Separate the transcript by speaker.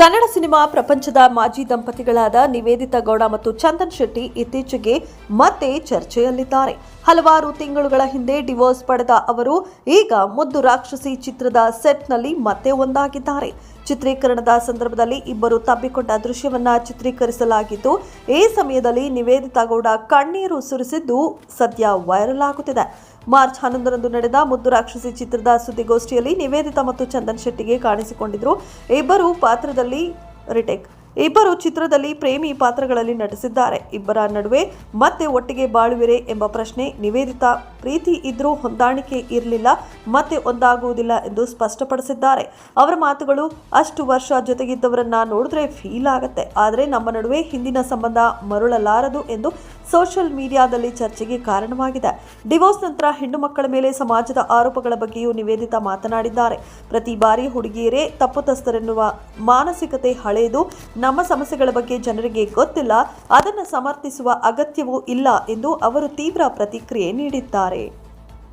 Speaker 1: Kannada cinema ಪ್ರಪಂಚದ ಮಾಜಿ ದಂಪತಿಗಳಾದ ನಿವೇದಿತಾ ಗೌಡ ಮತ್ತು ಚಂದನ್ ಶೆಟ್ಟಿ ಇತ್ತೀಚೆಗೆ ಮತ್ತೆ ಚರ್ಚೆಯಲ್ಲಿದ್ದಾರೆ. ಹಲವಾರು ತಿಂಗಳುಗಳ ಹಿಂದೆ ಡಿವೋರ್ಸ್ ಪಡೆದ ಅವರು ಈಗ ಮುದ್ದು ರಾಕ್ಷಸಿ ಚಿತ್ರದ ಸೆಟ್ನಲ್ಲಿ ಮತ್ತೆ ಒಂದಾಗಿದ್ದಾರೆ. ಚಿತ್ರೀಕರಣದ ಸಂದರ್ಭದಲ್ಲಿ ಇಬ್ಬರು ತಬ್ಬಿಕೊಂಡ ದೃಶ್ಯವನ್ನ ಚಿತ್ರೀಕರಿಸಲಾಗಿದ್ದು, ಈ ಸಮಯದಲ್ಲಿ ನಿವೇದಿತಾ ಗೌಡ ಕಣ್ಣೀರು ಸುರಿಸಿದ್ದು ಸದ್ಯ ವೈರಲ್ ಆಗುತ್ತಿದೆ. ಮಾರ್ಚ್ ಹನ್ನೊಂದರಂದು ನಡೆದ ಮುದ್ದು ರಾಕ್ಷಸಿ ಚಿತ್ರದ ಸುದ್ದಿಗೋಷ್ಠಿಯಲ್ಲಿ ನಿವೇದಿತಾ ಮತ್ತು ಚಂದನ್ ಶೆಟ್ಟಿಗೆ ಕಾಣಿಸಿಕೊಂಡಿದ್ರು. ಇಬ್ಬರು ಪಾತ್ರದಲ್ಲಿ ರಿಟೇಕ್. ಇಬ್ಬರು ಚಿತ್ರದಲ್ಲಿ ಪ್ರೇಮಿ ಪಾತ್ರಗಳಲ್ಲಿ ನಟಿಸಿದ್ದಾರೆ. ಇಬ್ಬರ ನಡುವೆ ಮತ್ತೆ ಒಟ್ಟಿಗೆ ಬಾಳುವಿರೆ ಎಂಬ ಪ್ರಶ್ನೆ ನಿವೇದಿತ. ಪ್ರೀತಿ ಇದ್ರೂ ಹೊಂದಾಣಿಕೆ ಇರಲಿಲ್ಲ, ಮತ್ತೆ ಒಂದಾಗುವುದಿಲ್ಲ ಎಂದು ಸ್ಪಷ್ಟಪಡಿಸಿದ್ದಾರೆ. ಅವರ ಮಾತುಗಳು ಅಷ್ಟು ವರ್ಷ ಜೊತೆಗಿದ್ದವರನ್ನ ನೋಡಿದ್ರೆ ಫೀಲ್ ಆಗುತ್ತೆ. ಆದರೆ ನಮ್ಮ ನಡುವೆ ಹಿಂದಿನ ಸಂಬಂಧ ಮರುಳಲಾರದು ಎಂದು ಸೋಷಿಯಲ್ ಮೀಡಿಯಾದಲ್ಲಿ ಚರ್ಚೆಗೆ ಕಾರಣವಾಗಿದೆ. ಡಿವೋರ್ಸ್ ನಂತರ ಹೆಣ್ಣು ಮಕ್ಕಳ ಮೇಲೆ ಸಮಾಜದ ಆರೋಪಗಳ ಬಗ್ಗೆಯೂ ನಿವೇದಿತ ಮಾತನಾಡಿದ್ದಾರೆ. ಪ್ರತಿ ಬಾರಿ ಹುಡುಗಿಯರೇ ತಪ್ಪುತಸ್ಥರೆನ್ನುವ ಮಾನಸಿಕತೆ ಹಳೆಯದು ನಮ್ಮ ಸಮಸ್ಯೆಗಳ ಬಗ್ಗೆ ಜನರಿಗೆ ಗೊತ್ತಿಲ್ಲ ಅದನ್ನು ಸಮರ್ಥಿಸುವ ಅಗತ್ಯವೂ ಇಲ್ಲ ಎಂದು ಅವರು ತೀವ್ರ ಪ್ರತಿಕ್ರಿಯೆ ನೀಡಿದ್ದಾರೆ.